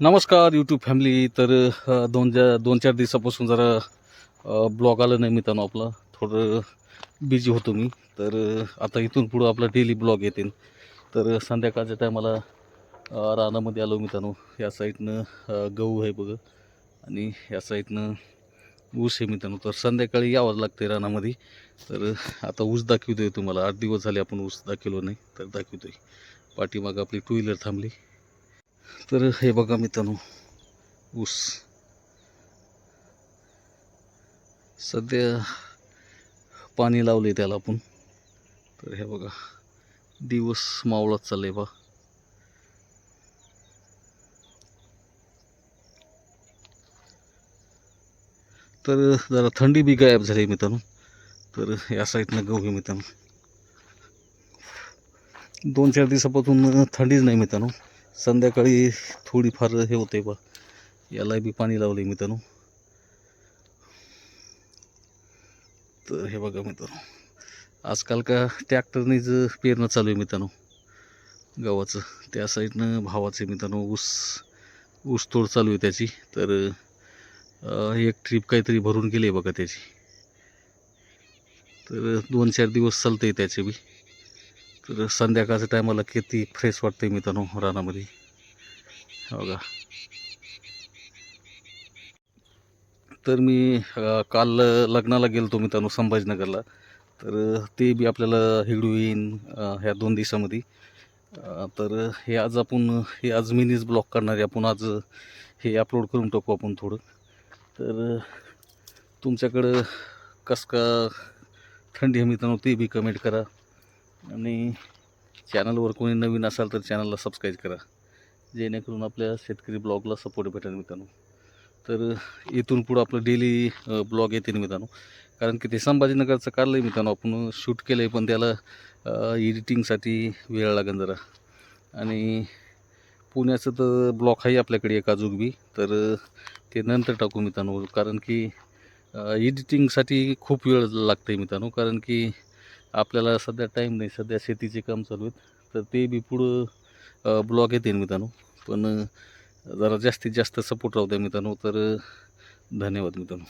नमस्कार YouTube family तर दोन ज्या दोन चार दिवसापासून जरा ब्लॉग आलं नाही मित्रांनो आपला. थोडं बिझी होतो मी. तर आता इथून पुढं आपला डेली ब्लॉग येतील तर संध्याकाळच्या टायमाला रानामध्ये आलो मित्रांनो. या साईडनं गहू आहे बघ. आणि या साईडनं ऊस आहे मित्रांनो. तर संध्याकाळी यावं लागते रानामध्ये. तर आता ऊस दाखवतोय तुम्हाला. आठ दिवस झाले आपण ऊस दाखवलो नाही तर दाखवतोय. पाठीमागं आपली टू व्हीलर थांबली. तर हे बघा मित्रांनो ऊस. सध्या पाणी लावले त्याला आपण. तर हे बघा दिवस मावळत चालले बा. तर जरा थंडी बी गायब झाली मित्रांनो. तर या साईडनं गहू आहे मित्रांनो. दोन चार दिवसापासून थंडीच नाही मित्रांनो. संध्याकाळी थोडीफार हे होते बा याला बी पाणी लावले मित्रांनो. तर हे बघा मित्रांनो. आजकाल का ट्रॅक्टरनेच पेरणं चालू आहे मित्रांनो. गव्हाचं. त्या साईडनं भावाचे मित्रांनो. ऊस ऊस तोड चालू आहे त्याची. तर एक ट्रीप काहीतरी भरून गेली आहे बघा त्याची. तर दोन चार दिवस चालतं आहे त्याचे बी. तर संध्याकाळच्या टायमाला किती फ्रेश वाटते मित्रांनो रानामध्ये. हो बघा तर मी काल लग्नाला गेलो होतो मित्रांनो संभाजीनगरला. तर ते बी आपल्याला हिडू येईन ह्या दोन दिवसामध्ये. तर हे आज आपण हे आज मिनीज ब्लॉक करणार आहे. आपण आज हे अपलोड करून टाकू आपण थोडं. तर तुमच्याकडं कसं का थंडी आहे मित्रांनो ते बी कमेंट करा. आणि चॅनलवर कोणी नवीन असाल तर चॅनलला सबस्क्राईब करा जेणेकरून आपल्या शेतकरी ब्लॉगला सपोर्ट भेटेल मित्रांनो. तर इथून पुढं आपलं डेली ब्लॉग येते मित्रांनो. कारण की ते संभाजीनगरचं काढलं आहे मित्रांनो आपण शूट केलं आहे पण त्याला एडिटिंगसाठी वेळ लागेल जरा. आणि पुण्याचं तर ब्लॉग आहे आपल्याकडे एक अजून बी तर ते नंतर टाकू मित्रांनो. कारण की एडिटिंगसाठी खूप वेळ लागतं आहे मित्रांनो. कारण की आपल्याला सध्या टाईम नाही सध्या शेतीचे काम चालू आहेत. तर ते बी पुढं ब्लॉग येते मित्रांनो. पण जरा जास्तीत जास्त सपोर्ट राहू द्या मित्रांनो. तर धन्यवाद मित्रांनो.